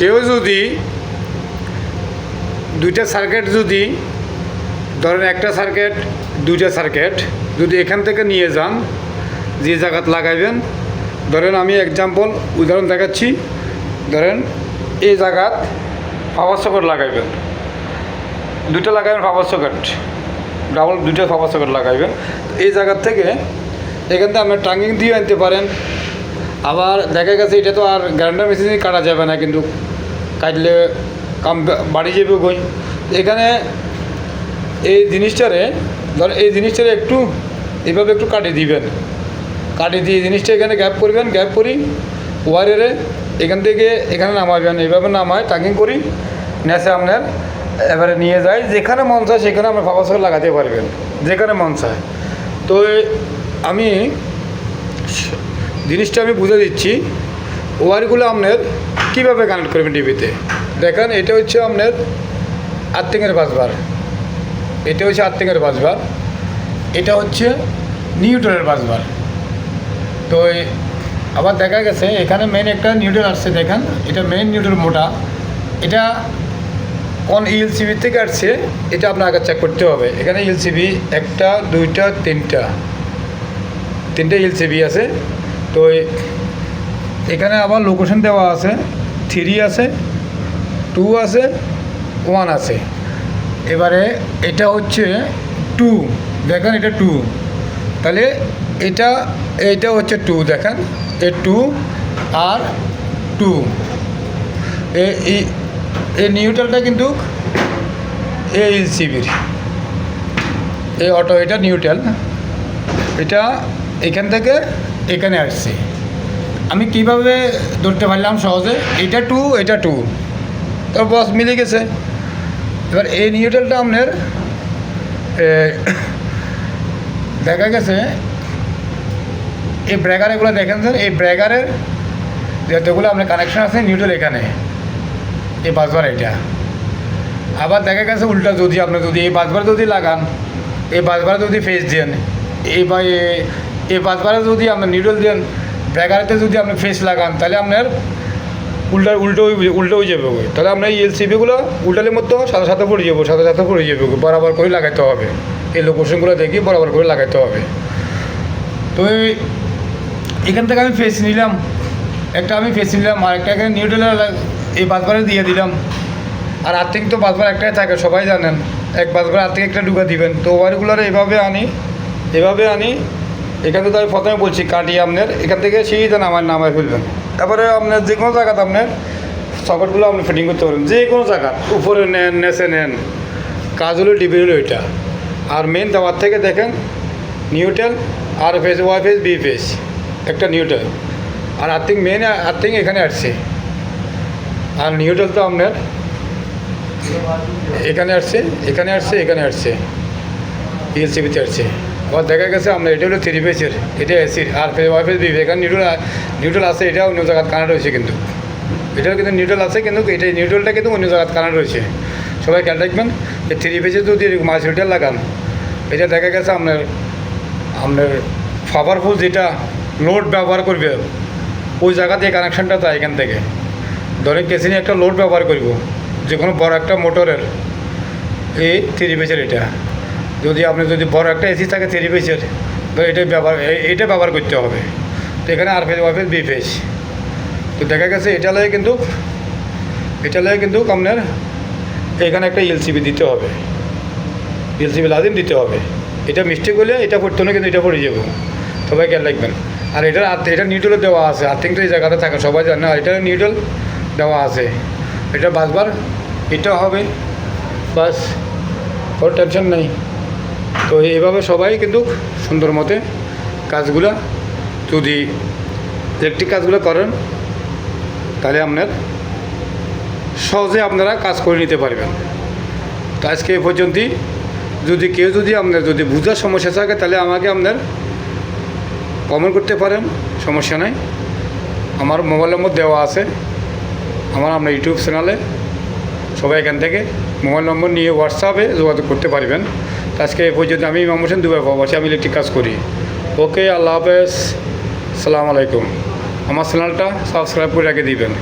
কেউ যদি দুইটা সার্কিট যদি, ধরেন একটা সার্কিট দুইটা সার্কিট যদি এখান থেকে নিয়ে যান, যে জায়গাত লাগাইবেন, ধরেন আমি এক্সাম্পল উদাহরণ দেখাচ্ছি, ধরেন এই জায়গাত পাওয়ার সকেট লাগাইবেন। দুটো লাগাইবেন পাওয়ার সকেট ডাবল দুটো পাওয়ার সকেট লাগাইবেন। এই জায়গার থেকে এখান থেকে আপনার টাঙ্গিং দিয়ে আনতে পারেন। আবার দেখা গেছে এটা তো আর গ্রাইন্ডার মেশিনে কাটা যাবে না কিন্তু কাটলে কাম বাড়ি যাবে গই এখানে এই জিনিসটারে, ধর এই জিনিসটারে একটু এভাবে একটু কাটিয়ে দিবেন। কাটিয়ে দিয়ে জিনিসটা এখানে গ্যাপ করবেন, গ্যাপ করি, ওয়ারেরে এখান থেকে এখানে নামাবেন, এইভাবে নামায়, টাঙ্গিং করি নেসে আপনার এবারে নিয়ে যায় যেখানে মন চায় সেখানে আপনার ফাঁকা সকেট লাগাতে পারবেন, যেখানে মন চায়। তো আমি জিনিসটা আমি বুঝে দিচ্ছি। ওয়ারগুলো আপনার কীভাবে কানেক্ট করবেন টিভিতে দেখেন, এটা হচ্ছে আপনার আর্থিংয়ের বাসবার। এটা হচ্ছে আর্থিংয়ের বাসবার। এটা হচ্ছে নিউটনের বাসবার। তো আবার দেখা গেছে, এখানে মেন একটা নিউটন আসছে, দেখেন, এটা মেন নিউটন মোটা। এটা কোন ইএলসিবি থেকে আসছে, এটা আপনার আগে চেক করতে হবে। এখানে ইএলসিবি একটা, দুইটা, তিনটা। তিনটে এলসিবি আছে। তো এখানে আবার লোকেশন দেওয়া আছে। থ্রি আছে, টু আছে, ওয়ান আছে। এবারে এটা হচ্ছে টু, দেখেন এটা টু। তাহলে এটা এটা হচ্ছে টু, দেখেন। এ টু আর টু। এই নিউট্রালটা কিন্তু এই এলসিবির এই অটো, এটা নিউট্রাল। এটা এখান থেকে এখানে আসছে। আমি কীভাবে ধরতে পারলাম সহজে? এটা টু এটা টু তো বস মিলে গেছে। এবার এই নিউট্রালটা আপনার দেখা গেছে, এই ব্রেকার এগুলো দেখেন স্যার এই ব্রেকারের যতগুলো আপনার কানেকশন আছে নিউট্রাল এখানে। এই বাসবার এটা। আবার দেখা গেছে উল্টা যদি আপনি যদি এই বাসবার যদি লাগান, এই বাসবারে যদি ফেস দেন, এই বা এই বাসবারে যদি আপনি নিউডল দেন ব্যাগারেতে যদি আপনি ফেস লাগান, তাহলে আপনার উল্টা, উল্টো উল্টো হয়ে যাবে গো। তাহলে আপনার এলসিবিগুলো উল্টালের মতো সাথে সাথে পড়ে যাব সাথে সাথে পড়ে যাবে। বরাবর করে লাগাইতে হবে এই লোকেশনগুলো দেখি বরাবর করে লাগাইতে হবে তো এখান থেকে আমি ফেস নিলাম, একটা আমি ফেস নিলাম, আর একটা এখানে নিউডেল এই বাসবারে দিয়ে দিলাম আর আর্থিক তো বাসবার একটাই থাকে, সবাই জানেন এক বাসবার আর্থিক একটা ঢুকা দিবেন তো ওয়ারগুলোর এভাবে আনি এভাবে আনি এখান থেকে তো আমি প্রথমে বলছি কাটি আপনার, এখান থেকে দেন আমার নামায় ফেলবেন। তারপরে আপনার যে কোনো জায়গাতে আপনার সকেটগুলো আপনি ফিটিং করতে পারেন, যে কোনো জায়গা উপরে নেন নেসে নেন, কাজ হলো ডিবি হলো এটা। আর মেন দেওয়ার থেকে দেখেন neutral R phase Y phase B phase একটা নিউটেল আর আর্থিং মেন আর্থিং এখানে আসছে। আর নিউটেল তো আপনার, এখানে আসছে এখানে আসছে এখানে আসছে। ইএলসিবিতে আসছে। আবার দেখা গেছে আপনার এটা হলো থ্রি পেজের এটা এসির আর ওয়াই ফেস বি এখানে নিউট্রাল নিউট্রাল আছে এটা অন্য জায়গায় কানেক্ট রয়েছে কিন্তু। এটাও কিন্তু নিউট্রাল আছে, কিন্তু এটা নিউট্রালটা কিন্তু অন্য জায়গায় কানেক্ট রয়েছে। সবাই খেয়াল রাখবেন যে থ্রি পেজে যদি মাছ মিটার লাগান, এটা দেখা গেছে আপনার আপনার পাওয়ারফুল যেটা লোড ব্যবহার করবে, ওই জায়গাতে কানেকশানটা চাই এখান থেকে। ধরেন কেসিনি একটা লোড ব্যবহার করব যে কোনো বড় একটা মোটরের, এই থ্রি পেজের এটা। যদি আপনি যদি বড় একটা এসি থাকে থ্রি পেজের তো এটাই ব্যবহার, এ- এইটা ব্যবহার করতে হবে। তো এখানে R phase Y B phase তো দেখা গেছে এটা লাগে কিন্তু, এটা লাগে কিন্তু আপনার এখানে একটা এলসিবি দিতে হবে। এলসিবি লাদিম দিতে হবে। এটা মিস্টেক হলে এটা পড়তো না কিন্তু এটা পড়ে যাব। সবাই খেয়াল রাখবেন। আর এটার এটা নিউট্রালও দেওয়া আছে। আর্থিংটা এই জায়গাতে থাকে, সবাই জানে। আর এটা নিউট্রাল দেওয়া আছে। এটা বাসবার, এটা হবে, বাস। কোনো টেনশন নেই। তো এইভাবে সবাই কিন্তু সুন্দর মতে কাজগুলা যদি ইলেকট্রিক কাজগুলো করেন, তাহলে আপনার সহজে আপনারা কাজ করে নিতে পারবেন। তো আজকে এ পর্যন্তই। যদি কেউ যদি আপনার যদি বুঝার সমস্যা থাকে, তাহলে আমাকে আপনার কমেন্ট করতে পারেন, সমস্যা নাই। আমার মোবাইল নম্বর দেওয়া আছে। আমার আপনার ইউটিউব চ্যানেলে সবাই এখান থেকে মোবাইল নম্বর নিয়ে হোয়াটসঅ্যাপে যোগাযোগ করতে পারবেন। আজকে এ পর্যন্ত আমি ইমাম হোসেন দুবার প্রবাসী আমি ইলেকট্রিক কাজ করি। ওকে, আল্লাহ হাফেজ। সালাম আলাইকুম। আমার চ্যানেলটা সাবস্ক্রাইব করে রেখে দিবেন।